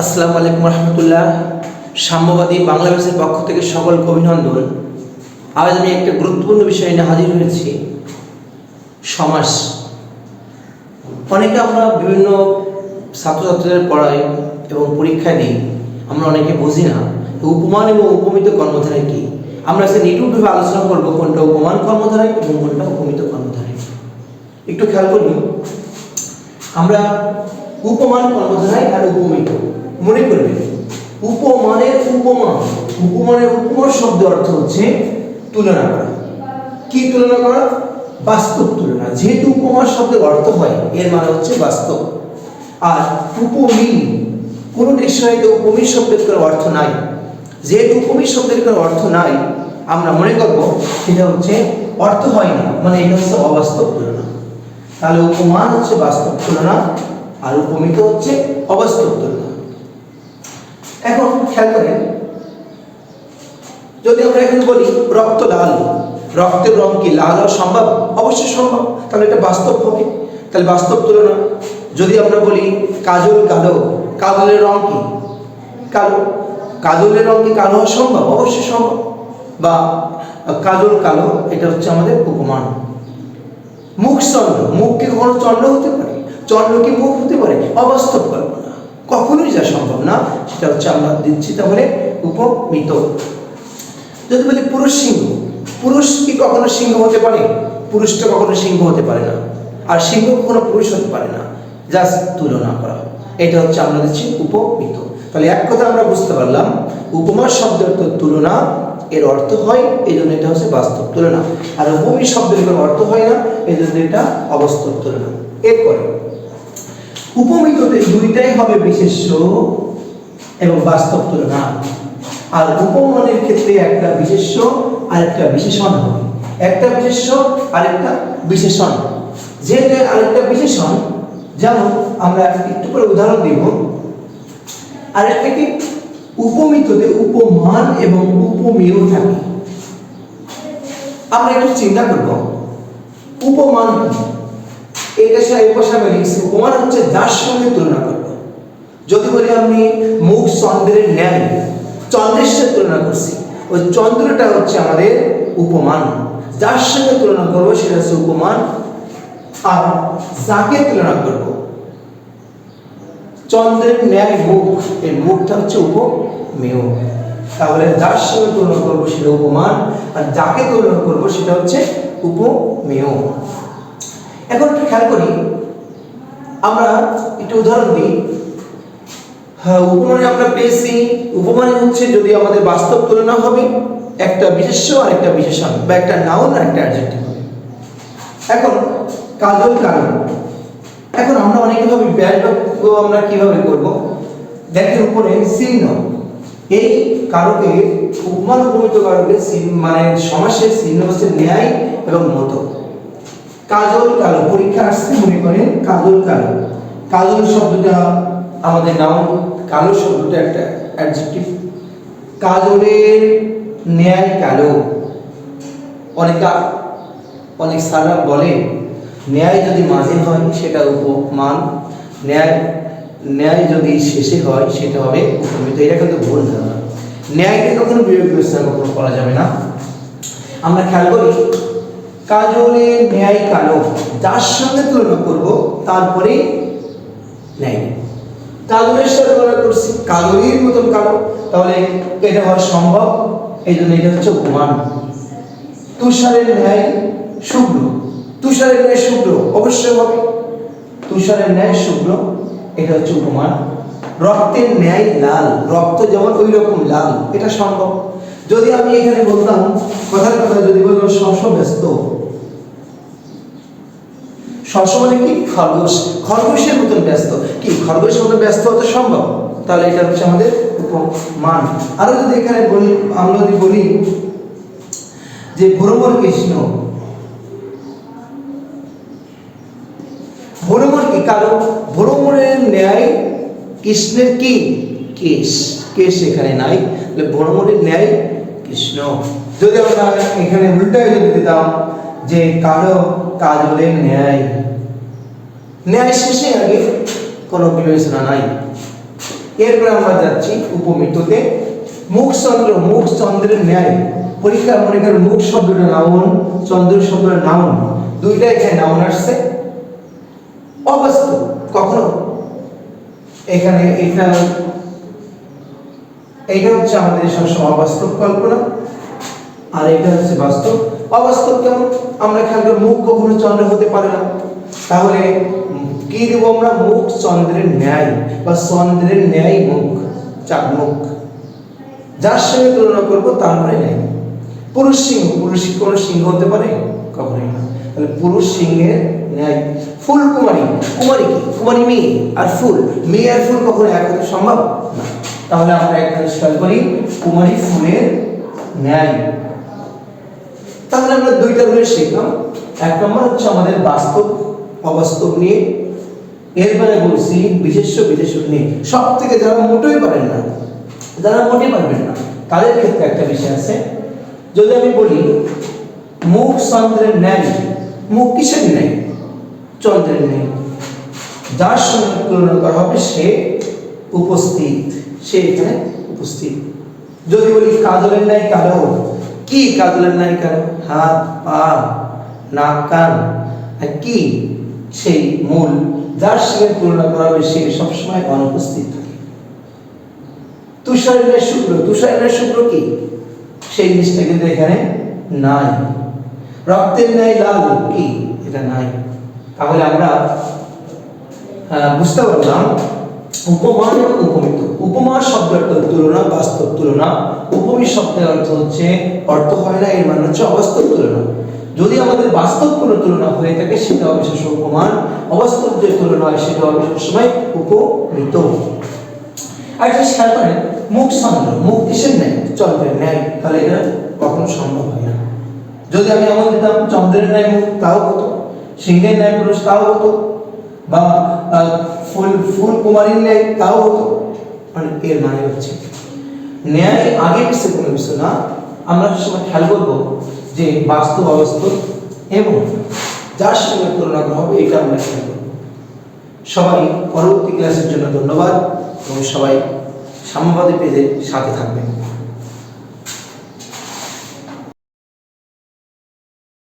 আসসালামু আলাইকুম রহমতুল্লাহ। সাম্যবাদী বাংলাদেশের পক্ষ থেকে সকলকে অভিনন্দন। আজ আমি একটা গুরুত্বপূর্ণ বিষয় নিয়ে হাজির হয়েছি সমাস অনেকে আমরা বিভিন্ন ছাত্রছাত্রীদের পড়াই এবং পরীক্ষা দিই, আমরা অনেকে বুঝি না উপমান এবং উপমিত কর্মধারায় কি। আমরা আজকে নিটুকভাবে আলোচনা করব কোনটা উপমান কর্মধারায় এবং কোনটা উপমিত কর্মধারায় একটু খেয়াল করি আমরা উপমান কর্মধারায় আর উপমিত। মনে করবেন উপমানের উপমা। উপমানের উপমা শব্দ অর্থ হচ্ছে তুলনা করা। কি তুলনা করা? বাস্তব তুলনা। যেহেতু উপমা শব্দের অর্থ হয়, এর মানে হচ্ছে বাস্তব। আর উপমিল কোন ডিকশনারিতে উপমিল শব্দের কোনো অর্থ নাই। যেহেতু উপমিল শব্দের কোনো অর্থ নাই, আমরা মনে করব সেটা হচ্ছে অর্থ হয় না মানে এটা হচ্ছে অবাস্তব তুলনা। তাহলে উপমান হচ্ছে বাস্তব তুলনা, আর উপমিত হচ্ছে অবাস্তব তুলনা। এখন খেয়াল করেন। যদি আমরা এখানে বলি রক্ত লাল, রক্তের রং কি লাল হওয়া সম্ভব? অবশ্যই সম্ভব। তাহলে এটা বাস্তব হবে। তাহলে বাস্তব তুলনা, যদি আমরা বলি কাজল কালো, কাজলের রং কি? কালো। কাজলের রং কি কালো হওয়া সম্ভব? অবশ্যই সম্ভব। বা কাজল কালো, এটা হচ্ছে আমাদের উপমান। মুখ চন্দ্র মুখ কি কখনো চন্দ্র হতে পারে? চন্দ্র কি মুখ হতে পারে? অবাস্তব কল্পনা কখনোই যা সম্ভব না, সেটা হচ্ছে আমরা দিচ্ছি তাহলে উপমিত। যদি বলি পুরুষ সিংহ, পুরুষ কি কখনো সিংহ হতে পারে? পুরুষটা কখনো সিংহ হতে পারে না। আর সিংহ কখনো পুরুষ হতে পারে না। জাস্ট তুলনা করা। এটা হচ্ছে আমরা দিচ্ছি উপমিত। তাহলে এক কথা আমরা বুঝতে পারলাম, উপমা শব্দের অর্থ তুলনা, এর অর্থ হয়, এই জন্য এটা হচ্ছে বাস্তব তুলনা। আর উপমি শব্দের কোনো অর্থ হয় না, এই জন্য এটা অবাস্তব তুলনা। এরপরে উপমিততে দুইটাই হবে বিশেষ্য এবং বাস্তব তুলনা। আর উপমানের ক্ষেত্রে একটা বিশেষ্য আর একটা বিশেষণ হবে। একটা বিশেষ্য আর একটা বিশেষণ। যেটা আরেকটা বিশেষণ, যেমন আমরা একটু করে উদাহরণ দিব। আরেকটা কি উপমিততে উপমান এবং উপমেয় থাকে। আমরা একটু চিন্তা করব। উপমান কি? এটা সাথে উপমান হচ্ছে যার সঙ্গে তুলনা করব। যদি বলি আমি মুখ চন্দ্রের ন্যায়, চন্দ্রের সাথে তুলনা করছি, ওই চন্দ্রটা হচ্ছে আমাদের উপমান। যার সঙ্গে তুলনা করব সেটা হচ্ছে উপমান, আর যাকে তুলনা করব, চন্দ্রের ন্যায় মুখ, এই মুখটা হচ্ছে উপমেয়। তাহলে যার সঙ্গে তুলনা করব সেটা উপমান, আর যাকে তুলনা করব সেটা হচ্ছে উপমেয়। এখন খেয়াল করি। আমরা একটু উদাহরণ দিই। হ্যাঁ উপমানে আমরা পেয়েছি, উপমানে হচ্ছে যদি আমাদের বাস্তব তুলনা হবে, একটা বিশেষ্য আর একটা বিশেষণ, বা একটা নাউন আর একটা অ্যাডজেক্টিভ হবে। এখন, কাজল কালো এখন আমরা অনেকভাবে ব্যাস বাক্য আমরা কীভাবে করব? দেখেন উপরে, চিহ্ন। এই কারকে উপমান উপমিত কারকে মানে সমাসের চিহ্ন হচ্ছে ন্যায় এবং মতো। কাজল কালো, পরীক্ষা আসছে মনে করেন, কাজল কালো। কাজল শব্দটা আমাদের নাম কালো শব্দটা একটা অ্যাডজেক্টিভ কাজলের ন্যায় কালো। অনেকা অনেক সারা বলে, ন্যায় যদি মাঝে হয়, সেটা উপমান। ন্যায় ন্যায় যদি শেষে হয়, সেটা হবে উপমিত। এটা কিন্তু ভুল ধারণা। ন্যায়কে কখনো বিবেক বিবেচনা কখনো করা যাবে না। আমরা খেয়াল করি কাজলে ন্যায় কালো। যার সঙ্গে তুলনা করব তারপরে ন্যায় কাজলের সাথে তুলনা করছি কাজলের মতন কালো। তাহলে এটা হওয়া সম্ভব? এই জন্য এটা হচ্ছে উপমান তুষারের ন্যায় শুভ্র। তুষারের ন্যায় শুভ্র, অবশ্যই হবে। তুষারের ন্যায় শুভ্র, এটা হচ্ছে উপমান রক্তের ন্যায় লাল। রক্ত যেমন ওই রকম লাল, এটা সম্ভব। যদি আমি এখানে বলতাম, কথার কথা যদি বলতাম শস্য ব্যস্ত। মানে কি খরগোশ, খরগোশের মতন ব্যস্ত। কি, খরগোশের মতন ব্যস্ত হতে সম্ভব? তাহলে এটা হচ্ছে আমাদের উপমান। আরও যদি এখানে বলি, আমরা যদি বলি যে ভ্রমণ কৃষ্ণ। ভ্রমণ কি? কারণ ভ্রমণের ন্যায় কৃষ্ণের কি? কেশ। কেশ এখানে নাই। তাহলে ভ্রমরের ন্যায় কৃষ্ণ। যদি আমরা এখানে উল্টায় যদি দিতাম যে কালো কাজলের ন্যায়। ন্যায় শেষে আগে কোনো বিবেচনা নাই। এরপরে আমরা যাচ্ছি উপমিততে মুখ চন্দ্র, মুখ চন্দ্রের ন্যায়। পরীক্ষা মনে করেন মুখ শব্দটা নাউন, চন্দ্র শব্দটা নাউন। দুইটা এখানে নাউন আসছে। অবাস্তব কখনো? এখানে এটা এইটা হচ্ছে আমাদের সবসময় অবাস্তব কল্পনা। আর এটা হচ্ছে বাস্তব। অবাস্তব কেমন? আমরা খেয়াল মুখ কখনো চন্দ্র হতে পারে না। তাহলে কি দেবো আমরা? মুখ চন্দ্রের ন্যায় বা চন্দ্রের ন্যায় মুখ চাক মুখ। যার সঙ্গে তুলনা করব তার মানে নেই পুরুষ সিংহ, পুরুষ কোনো সিংহ হতে পারে? কখনোই না। তাহলে পুরুষ সিংহের ন্যায়। ফুল কুমারী কুমারী কি? কুমারী মেয়ে আর ফুল। মেয়ে আর ফুল কখনো এক হতে সম্ভব? না। তাহলে আমরা একটা খেয়াল করি কুমারী ফুলের ন্যায়। তাহলে আমরা দুইটা রুলে শিখলাম। এক নম্বর হচ্ছে আমাদের বাস্তব অবাস্তব নিয়ে। এরপরে বলছি বিশেষ্য বিশেষ্য নিয়ে। সব থেকে যারা মোটেই পারেন না, যারা মোটেই পারবেন না, তাদের ক্ষেত্রে একটা বিষয় আছে। যদি আমি বলি, মুখ চন্দ্রের ন্যায়, মুখ কিসের নেই চন্দ্রের নেই যার সঙ্গে তুলনা করা হবে, সে উপস্থিত, সে এখানে উপস্থিত। যদি বলি কাজলের ন্যায় কালো কি কাজলের ন্যায় কালো হাত, পা, নাক, কান কি সেই মূল যার সঙ্গে তুলনা করা হবে সে সবসময় অনুপস্থিত থাকে। তুষারের শুক্র তুষারের শুক্র কি? সেই জিনিসটা কিন্তু এখানে নাই। রক্তের ন্যায় লাল কি? এটা নাই। তাহলে আমরা বুঝতে পারলাম উপমান এবং উপমিত। উপমা শব্দের অর্থ তুলনা, বাস্তব তুলনা উপমী শব্দের অর্থ হচ্ছে, অর্থ হয় না, এর মানে হচ্ছে অবাস্তব তুলনা। যদি আমাদের বাস্তব কোনো তুলনা হয়ে থাকে, সেটা শেষ উপমান অবাস্তব যে তুলনা হয়, সেটা হবে সবসময় উপমিত আর একটা খেয়াল করেন, মুখ চন্দ্র মুখ কিসের ন্যায়? চন্দ্রের ন্যায়। তাহলে এটা কখনো সম্ভব হয় না। যদি আমি এমন দিতাম, চন্দ্রের ন্যায় মুখ তাও হতো, সিংহের ন্যায় পুরুষ তাও হতো, বা ফুল ফুল কুমারীর ন্যায় তাও হতো। মানে এর মানে হচ্ছে ন্যায় আগে পিছিয়ে কোনো কিছু না? আমরা সময় খেয়াল করব যে বাস্তব অবস্থ এবং যার সঙ্গে তুলনা করা হবে, এটা আমরা খেয়াল করব। সবাই পরবর্তী ক্লাসের জন্য ধন্যবাদ এবং সবাই সাম্যবাদী পেজের সাথে থাকবেন।